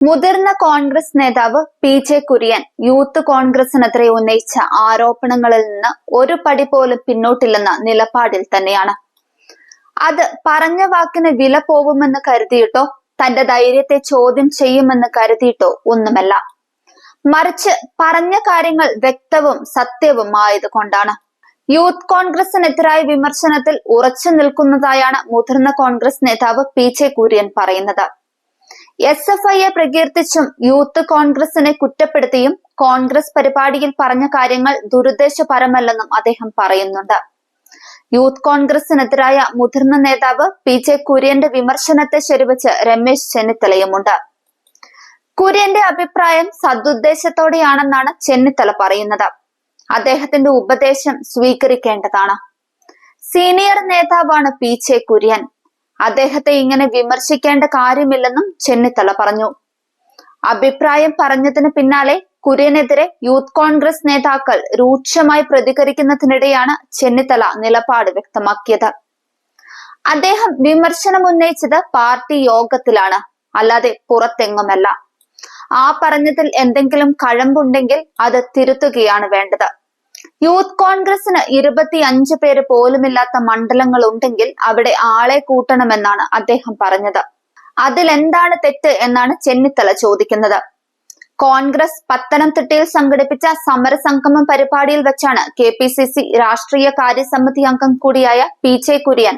മുതിർന്ന കോൺഗ്രസ് നേതാവ് P J Kurian youth കോൺഗ്രസിനെതിരെ ഉന്നയിച്ച ആരോപണങ്ങളിൽ നിന്ന് ഒരു പടി പോലും പിന്നോട്ടില്ലെന്ന നിലപാടിൽ തന്നെയാണ്. അത് പറഞ്ഞ വാക്കിന് വില പോവുമെന്ന് കരുതിയിട്ടോ തന്റെ ധൈര്യത്തെ ചോദ്യം ചെയ്യുമെന്ന് കരുതിയിട്ടോ ഒന്നുമല്ല. മറിച്ച് പറഞ്ഞ കാര്യങ്ങൾ വ്യക്തവും സത്യവും ആയതുകൊണ്ടാണ് യൂത്ത് കോൺഗ്രസിനെതിരായ വിമർശനത്തിൽ ഉറച്ചു നിൽക്കുന്നതായാണ് മുതിർന്ന കോൺഗ്രസ് നേതാവ് പി ജെ കുര്യൻ പറയുന്നത്. എസ് എഫ് ഐയെ പ്രകീർത്തിച്ചും യൂത്ത് കോൺഗ്രസിനെ കുറ്റപ്പെടുത്തിയും കോൺഗ്രസ് പരിപാടിയിൽ പറഞ്ഞ കാര്യങ്ങൾ ദുരുദ്ദേശപരമല്ലെന്നും അദ്ദേഹം പറയുന്നുണ്ട്. യൂത്ത് കോൺഗ്രസിനെതിരായ മുതിർന്ന നേതാവ് പി ജെ കുര്യന്റെ വിമർശനത്തെ ശരിവച്ച് രമേശ് ചെന്നിത്തലയുമുണ്ട്. കുര്യന്റെ അഭിപ്രായം സദുദ്ദേശത്തോടെയാണെന്നാണ് ചെന്നിത്തല പറയുന്നത്. അദ്ദേഹത്തിന്റെ ഉപദേശം സ്വീകരിക്കേണ്ടതാണ്. സീനിയർ നേതാവാണ് പി ജെ കുര്യൻ. അദ്ദേഹത്തെ ഇങ്ങനെ വിമർശിക്കേണ്ട കാര്യമില്ലെന്നും ചെന്നിത്തല പറഞ്ഞു. അഭിപ്രായം പറഞ്ഞതിന് പിന്നാലെ കുര്യനെതിരെ യൂത്ത് കോൺഗ്രസ് നേതാക്കൾ രൂക്ഷമായി പ്രതികരിക്കുന്നതിനിടെയാണ് ചെന്നിത്തല നിലപാട് വ്യക്തമാക്കിയത്. അദ്ദേഹം വിമർശനം ഉന്നയിച്ചത് പാർട്ടി യോഗത്തിലാണ് അല്ലാതെ പുറത്തെങ്ങുമല്ല. ആ പറഞ്ഞതിൽ എന്തെങ്കിലും കഴമ്പുണ്ടെങ്കിൽ അത് തിരുത്തുകയാണ് വേണ്ടത്. യൂത്ത് കോൺഗ്രസിന് ഇരുപത്തിയഞ്ച് പേര് പോലുമില്ലാത്ത മണ്ഡലങ്ങൾ ഉണ്ടെങ്കിൽ അവിടെ ആളെ കൂട്ടണമെന്നാണ് അദ്ദേഹം പറഞ്ഞത്. അതിലെന്താണ് തെറ്റ് എന്നാണ് ചെന്നിത്തല ചോദിക്കുന്നത്. കോൺഗ്രസ് പത്തനംതിട്ടയിൽ സംഘടിപ്പിച്ച സമരസംഗമം പരിപാടിയിൽ വെച്ചാണ് കെ പി സി സി രാഷ്ട്രീയ കാര്യസമിതി അംഗം കൂടിയായ പി ജെ കുര്യൻ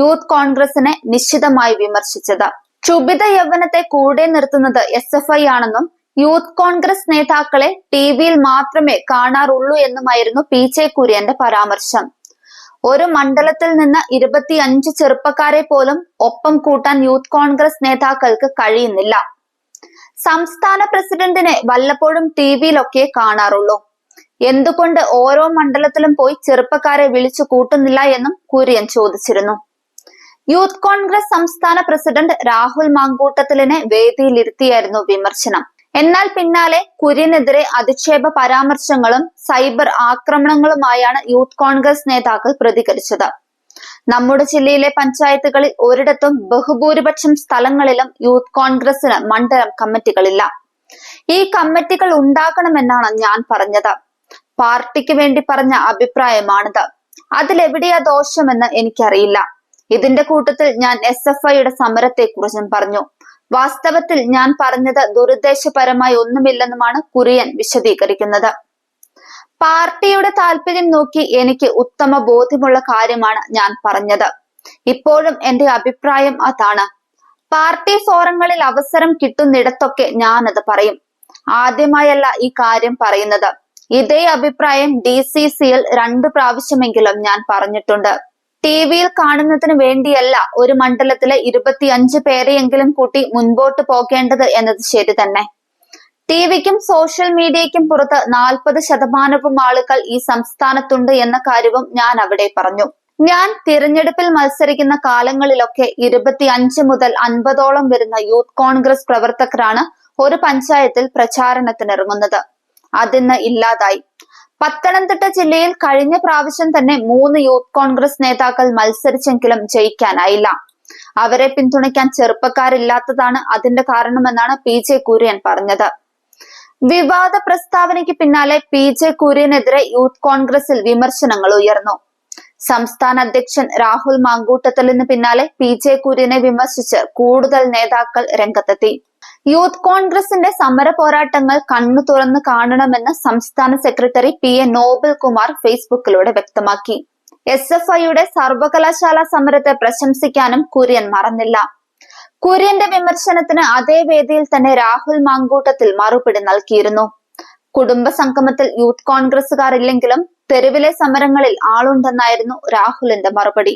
യൂത്ത് കോൺഗ്രസിനെ നിശ്ചിതമായി വിമർശിച്ചത്. ക്ഷുഭിത യൗവനത്തെ കൂടെ നിർത്തുന്നത് എസ് എഫ് ഐ ആണെന്നും യൂത്ത് കോൺഗ്രസ് നേതാക്കളെ ടി വിയിൽ മാത്രമേ കാണാറുള്ളൂ എന്നുമായിരുന്നു പി ജെ കുര്യന്റെ പരാമർശം. ഒരു മണ്ഡലത്തിൽ നിന്ന് ഇരുപത്തിയഞ്ച് ചെറുപ്പക്കാരെ പോലും ഒപ്പം കൂട്ടാൻ യൂത്ത് കോൺഗ്രസ് നേതാക്കൾക്ക് കഴിയുന്നില്ല. സംസ്ഥാന പ്രസിഡന്റിനെ വല്ലപ്പോഴും ടി വിയിലൊക്കെ കാണാറുള്ളൂ. എന്തുകൊണ്ട് ഓരോ മണ്ഡലത്തിലും പോയി ചെറുപ്പക്കാരെ വിളിച്ചു കൂട്ടുന്നില്ല എന്നും കുര്യൻ ചോദിച്ചിരുന്നു. യൂത്ത് കോൺഗ്രസ് സംസ്ഥാന പ്രസിഡന്റ് രാഹുൽ മാങ്കൂട്ടത്തിലിനെ വേദിയിലിരുത്തിയായിരുന്നു വിമർശനം. എന്നാൽ പിന്നാലെ കുര്യനെതിരെ അധിക്ഷേപ പരാമർശങ്ങളും സൈബർ ആക്രമണങ്ങളുമായാണ് യൂത്ത് കോൺഗ്രസ് നേതാക്കൾ പ്രതികരിച്ചത്. നമ്മുടെ ജില്ലയിലെ പഞ്ചായത്തുകളിൽ ഒരിടത്തും ബഹുഭൂരിപക്ഷം സ്ഥലങ്ങളിലും യൂത്ത് കോൺഗ്രസിന് മണ്ഡലം കമ്മിറ്റികളില്ല. ഈ കമ്മിറ്റികൾ ഉണ്ടാക്കണമെന്നാണ് ഞാൻ പറഞ്ഞത്. പാർട്ടിക്ക് വേണ്ടി പറഞ്ഞ അഭിപ്രായമാണിത്. അതിലെവിടെയാ ദോഷമെന്ന് എനിക്കറിയില്ല. ഇതിന്റെ കൂട്ടത്തിൽ ഞാൻ എസ് എഫ് ഐയുടെ സമരത്തെ കുറിച്ചും പറഞ്ഞു. വാസ്തവത്തിൽ ഞാൻ പറഞ്ഞത് ദുരുദ്ദേശപരമായി ഒന്നുമില്ലെന്നുമാണ് കുര്യൻ വിശദീകരിക്കുന്നത്. പാർട്ടിയുടെ താല്പര്യം നോക്കി എനിക്ക് ഉത്തമ ബോധ്യമുള്ള കാര്യമാണ് ഞാൻ പറഞ്ഞത്. ഇപ്പോഴും എന്റെ അഭിപ്രായം അതാണ്. പാർട്ടി ഫോറങ്ങളിൽ അവസരം കിട്ടുന്നിടത്തൊക്കെ ഞാനത് പറയും. ആദ്യമായല്ല ഈ കാര്യം പറയുന്നത്. ഇതേ അഭിപ്രായം ഡി സി സിയിൽ രണ്ടു പ്രാവശ്യമെങ്കിലും ഞാൻ പറഞ്ഞിട്ടുണ്ട്. ടി വിയിൽ കാണുന്നതിന് വേണ്ടിയല്ല ഒരു മണ്ഡലത്തിലെ ഇരുപത്തിയഞ്ച് പേരെയെങ്കിലും കൂട്ടി മുൻപോട്ട് പോകേണ്ടത് എന്നത് ശരി തന്നെ. ടി വിക്കും സോഷ്യൽ മീഡിയയ്ക്കും പുറത്ത് നാൽപ്പത് ശതമാനവും ആളുകൾ ഈ സംസ്ഥാനത്തുണ്ട് എന്ന കാര്യവും ഞാൻ അവിടെ പറഞ്ഞു. ഞാൻ തിരഞ്ഞെടുപ്പിൽ മത്സരിക്കുന്ന കാലങ്ങളിലൊക്കെ ഇരുപത്തിയഞ്ച് മുതൽ അൻപതോളം വരുന്ന യൂത്ത് കോൺഗ്രസ് പ്രവർത്തകരാണ് ഒരു പഞ്ചായത്തിൽ പ്രചാരണത്തിനിറങ്ങുന്നത്. അതിന്ന് ഇല്ലാതായി. പത്തനംതിട്ട ജില്ലയിൽ കഴിഞ്ഞ പ്രാവശ്യം തന്നെ മൂന്ന് യൂത്ത് കോൺഗ്രസ് നേതാക്കൾ മത്സരിച്ചെങ്കിലും ജയിക്കാനായില്ല. അവരെ പിന്തുണയ്ക്കാൻ ചെറുപ്പക്കാരില്ലാത്തതാണ് അതിന്റെ കാരണമെന്നാണ് പി ജെ കുര്യൻ പറഞ്ഞത്. വിവാദ പ്രസ്താവനയ്ക്ക് പിന്നാലെ പി ജെ കുര്യനെതിരെ യൂത്ത് കോൺഗ്രസിൽ വിമർശനങ്ങൾ ഉയർന്നു. സംസ്ഥാന അധ്യക്ഷൻ രാഹുൽ മാങ്കൂട്ടത്തിൽ മാങ്കൂട്ടത്തലിന് പിന്നാലെ പി ജെ കുര്യനെ വിമർശിച്ച് കൂടുതൽ നേതാക്കൾ രംഗത്തെത്തി. യൂത്ത് കോൺഗ്രസിന്റെ സമര പോരാട്ടങ്ങൾ കണ്ണു തുറന്ന് കാണണമെന്ന് സംസ്ഥാന secretary P A Nobel Kumar ഫേസ്ബുക്കിലൂടെ വ്യക്തമാക്കി. എസ് എഫ് ഐയുടെ സർവകലാശാല സമരത്തെ പ്രശംസിക്കാനും കുര്യൻ മറന്നില്ല. കുര്യന്റെ വിമർശനത്തിന് അതേ വേദിയിൽ തന്നെ രാഹുൽ മാങ്കൂട്ടത്തിൽ മറുപടി നൽകിയിരുന്നു. കുടുംബ സംഗമത്തിൽ യൂത്ത് കോൺഗ്രസുകാരില്ലെങ്കിലും തെരുവിലെ സമരങ്ങളിൽ ആളുണ്ടെന്നായിരുന്നു രാഹുലിന്റെ മറുപടി.